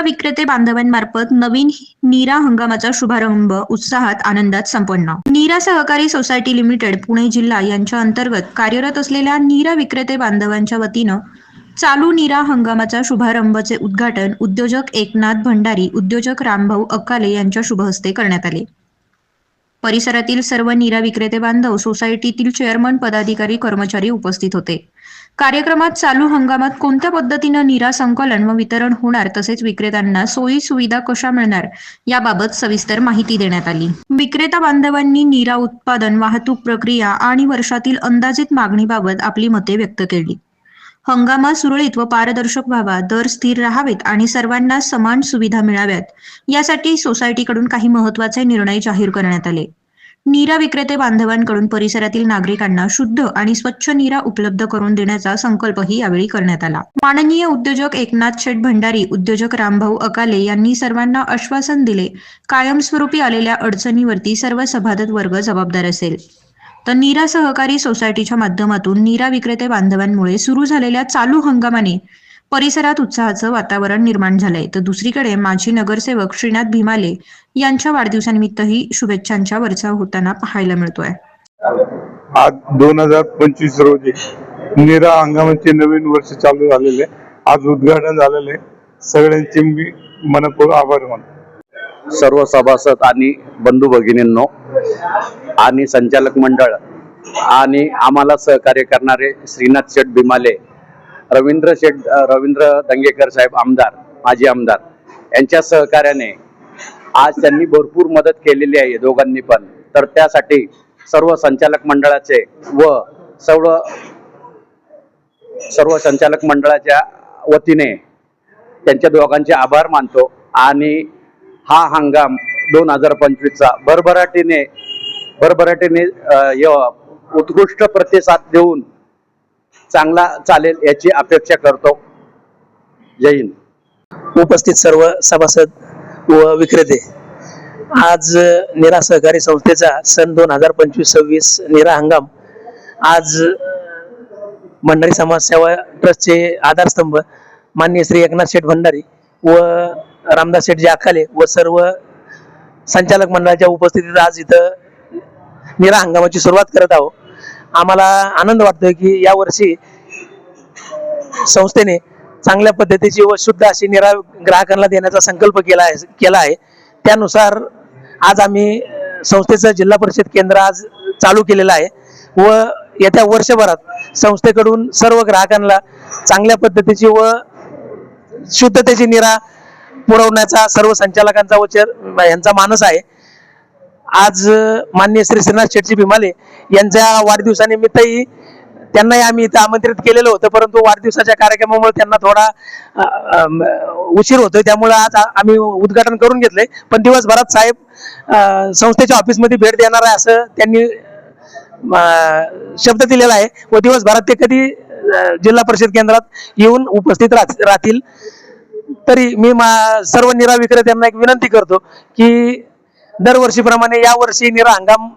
विक्रेते बांधवांमार्फत नवीन नीरा हंगामाचा शुभारंभ उत्साहात आनंदात संपन्न. नीरा सहकारी सोसायटी लिमिटेड पुणे जिल्हा यांच्या अंतर्गत कार्यरत असलेल्या नीरा विक्रेते बांधवांच्या वतीनं चालू नीरा हंगामाचा शुभारंभचे उद्घाटन उद्योजक एकनाथ भंडारी उद्योजक रामभाऊ अक्काले यांच्या शुभहस्ते करण्यात आले. परिसरातील सर्व नीरा विक्रेते बांधव सोसायटीतील चेअरमन पदाधिकारी कर्मचारी उपस्थित होते. कार्यक्रमात चालू हंगामात कोणत्या पद्धतीनं निरा संकलन व वितरण होणार तसेच विक्रेत्यांना सोयी सुविधा कशा मिळणार याबाबत सविस्तर माहिती देण्यात आली. विक्रेता बांधवांनी निरा उत्पादन वाहतूक प्रक्रिया आणि वर्षातील अंदाजित मागणीबाबत आपली मते व्यक्त केली. हंगामा सुरळीत व पारदर्शक व्हावा दर स्थिर राहावेत आणि सर्वांना समान सुविधा मिळाव्यात यासाठी सोसायटीकडून काही महत्त्वाचे निर्णय जाहीर करण्यात आले. नीरा विक्रेते बांधवांकडून परिसरातील नागरिकांना शुद्ध आणि स्वच्छ नीरा उपलब्ध करून देण्याचा संकल्पही यावेळी करण्यात आला. माननीय उद्योजक एकनाथ शेठ भंडारी उद्योजक रामभाऊ अकाले यांनी सर्वांना आश्वासन दिले कायमस्वरूपी आलेल्या अडचणीवरती सर्व सभासद वर्ग जबाबदार असेल. तर नीरा सहकारी सोसायटीच्या माध्यमातून नीरा विक्रेते बांधवांमुळे सुरू झालेल्या चालू हंगामाने परिसरात उत्साहाचं वातावरण निर्माण झालंय. तर दुसरीकडे माजी नगरसेवक श्रीनाथ भीमाले यांच्या वाढदिवसानिमित्तही शुभेच्छांच्या वर्षा होताना पाहायला मिळतोय. आज दोन हजार पंचवीस रोजी निरा हंगामाचे नवीन वर्ष चालू झालेले आज उद्घाटन झालेले. सगळ्यांचे मी मनपूर्वक आभार मानतो. सर्व सभासद आणि बंधू भगिनींनो आणि संचालक मंडळ आणि आम्हाला सहकार्य करणारे श्रीनाथ शेठ भीमाले रवींद्र शेठ रवींद्र दंगेकर साहेब आमदार माजी आमदार यांच्या सहकार्याने आज त्यांनी भरपूर मदत केलेली आहे दोघांनी पण. तर त्यासाठी सर्व संचालक मंडळाचे व सर्व सर्व संचालक मंडळाच्या वतीने त्यांच्या दोघांचे आभार मानतो आणि हा हंगाम दोन हजार पंचवीसचा भरभराटीने भरभराटीने उत्कृष्ट प्रतिसाद देऊन चांगला चालेल याची अपेक्षा करतो. जय हिंद. उपस्थित सर्व सभासद व विक्रेते आज निरा सहकारी संस्थेचा सन दोन हजार पंचवीस सव्वीस निरा हंगाम आज भंडारी समाज सेवा ट्रस्टचे आधारस्तंभ माननीय श्री एकनाथ शेठ भंडारी व रामदास शेठजी आखाले व सर्व संचालक मंडळाच्या उपस्थितीत आज इथं निरा हंगामाची सुरुवात करत आहोत. आम्हाला आनंद वाटतोय की यावर्षी संस्थेने चांगल्या पद्धतीची व शुद्ध अशी निरा ग्राहकांना देण्याचा संकल्प केला आहे केला आहे. त्यानुसार आज आम्ही संस्थेचं जिल्हा परिषद केंद्र आज चालू केलेलं आहे. व येत्या वर्षभरात संस्थेकडून सर्व ग्राहकांना चांगल्या पद्धतीची व शुद्धतेची निरा पुरवण्याचा सर्व संचालकांचा व चेअर यांचा मानस आहे. आज माननीय श्री श्रीनाथ शेटजी भीमाले यांच्या वाढदिवसानिमित्तही त्यांनाही आम्ही इथं आमंत्रित केलेलं होतं परंतु वाढदिवसाच्या कार्यक्रमामुळे त्यांना थोडा उशीर होतोय. त्यामुळे आज आम्ही उद्घाटन करून घेतलंय. पण दिवसभरात साहेब संस्थेच्या ऑफिसमध्ये भेट देणार आहे असं त्यांनी शब्द दिलेला आहे. व दिवसभरात ते कधी जिल्हा परिषद केंद्रात येऊन उपस्थित राह- राहतील. तरी मी मा- सर्व निरा विक्रेत्यांना एक विनंती करतो की दरवर्षीप्रमाणे यावर्षी निरा हंगाम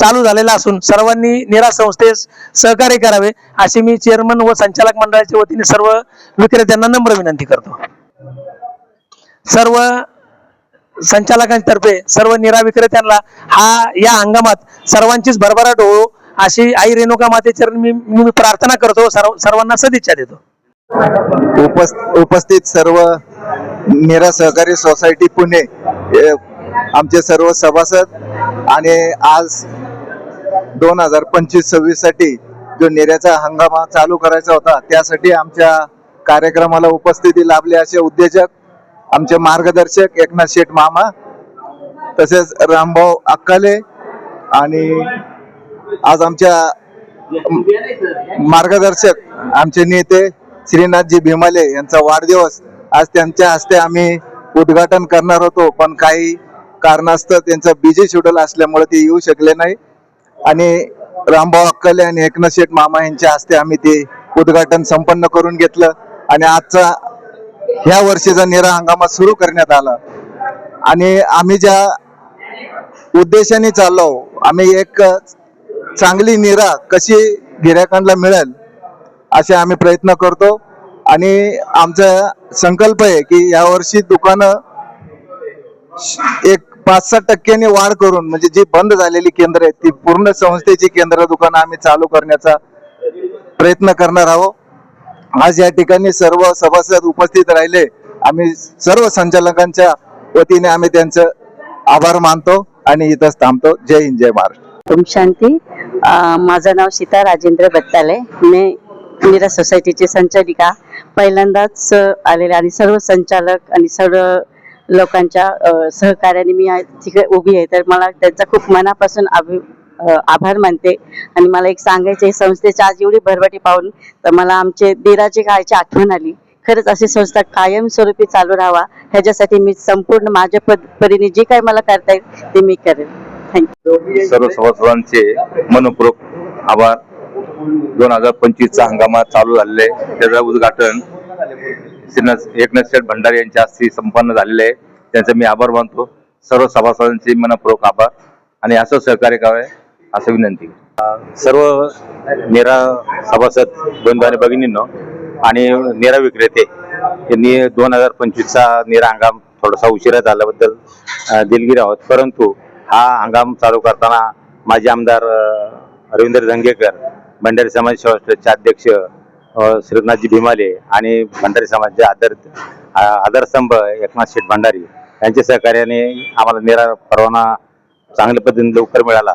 चालू झालेला असून सर्वांनी निरा संस्थेस सहकार्य करावे अशी मी चेअरमन व संचालक मंडळाच्या वतीने सर्व विक्रेत्यांना नम्र विनंती करतो. सर्व संचालकांतर्फे सर्व निरा विक्रेत्यांना हा या हंगामात सर्वांचीच भरभराट हो अशी आई रेणुका मातेच्या मी मी प्रार्थना करतो सर्व सर्वांना सदिच्छा देतो. उपस्थित सर्व निरा सहकारी सोसायटी पुणे आमचे सर्व सभासद आणि आज दोन हजार पंचवीस सव्वीससाठी जो निर्याचा हंगामा चालू करायचा होता त्यासाठी आमच्या कार्यक्रमाला उपस्थिती लाभले असे उद्योजक आमचे मार्गदर्शक एकनाथ शेठ मामा तसेच रामभाऊ अक्काले आणि आज आमच्या मार्गदर्शक आमचे नेते श्रीनाथजी भीमाले यांचा वाढदिवस. आज त्यांच्या हस्ते आम्ही उद्घाटन करणार होतो पण काही कारणास्तव त्यांचं बिझी शेड्यूल असल्यामुळे ते येऊ शकले नाही. आणि रामभाऊ अक्कले आणि एकनाथ शेठ मामा यांच्या हस्ते आम्ही ते उद्घाटन संपन्न करून घेतलं. आणि आजचा ह्या वर्षीचा निरा हंगामा सुरू करण्यात आला. आणि आम्ही ज्या उद्देशाने चाललो आम्ही एक चांगली निरा कशी गिरायकांना मिळेल असे आम्ही प्रयत्न करतो. आणि आमचा संकल्प आहे की यावर्षी दुकानं एक पाच सहा टक्क्यांनी वाढ करून म्हणजे जी बंद झालेली केंद्र आहेत ती पूर्ण संस्थेची केंद्र दुकानं आम्ही चालू करण्याचा प्रयत्न करणार आहोत. आज या ठिकाणी सर्व सभासद उपस्थित राहिले. आम्ही सर्व संचालकांच्या वतीने आम्ही त्यांचं आभार मानतो आणि इथंच थांबतो. जय हिंद जय महाराष्ट्र. ओम शांती. माझं नाव सीता राजेंद्र बत्ताले. मी मीरा सोसायटीची संचालिका. पहिल्यांदाच आलेले आणि सर्व संचालक आणि सर्व लोकांच्या सहकार्याने मी तिकडे उभी आहे. तर मला त्यांचा खूप मनापासून अभि आभार मानते. आणि मला एक सांगायचं संस्थेच्या संस्थेची आज एवढी भरभटी पाहून तर मला आमचे दिराचे काळची आठवण आली. खरंच अशी संस्था कायमस्वरूपी चालू राहावा. ह्याच्यासाठी मी संपूर्ण माझ्या पद परीने जे काही मला करता येईल ते मी करेन. थँक्यू सर्व सभासदांचे मनपूर्वक आभार. दोन हजार पंचवीसचा हंगामात चालू झालेले त्याचं उद्घाटन एकनाथ शेठ भंडारी यांच्या हस्ते संपन्न झालेलं आहे. त्यांचे मी आभार मानतो. सर्व सभासदांचे मनपूर्वक आभार आणि असं सहकार्य करावे असं विनंती. सर्व नेरा सभासद बंधू आणि भगिनींनो आणि नेरा विक्रेते यांनी दोन हजार पंचवीसचा नेरा हंगाम थोडासा उशिरा झाल्याबद्दल अं, दिलगिरी आहोत. परंतु हा हंगाम चालू करताना माजी आमदार रवींद्र धंगेकर भंडारी समाज सेवा ट्रस्टचे अध्यक्ष श्रीनाथजी भीमाले आणि भंडारी समाजचे आदर आदरस्तंभ आधारस्तंभ एकनाथ शेठ भंडारी यांच्या सहकार्याने आम्हाला निरा परवाना चांगल्या पद्धतीने लवकर मिळाला.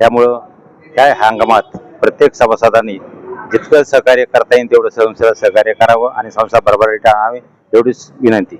त्यामुळं त्या हंगामात प्रत्येक सभासदांनी जितकं सहकार्य करता येईल तेवढं संस्थेला सहकार्य करावं आणि संस्था भरभराटी टाळावी एवढीच विनंती.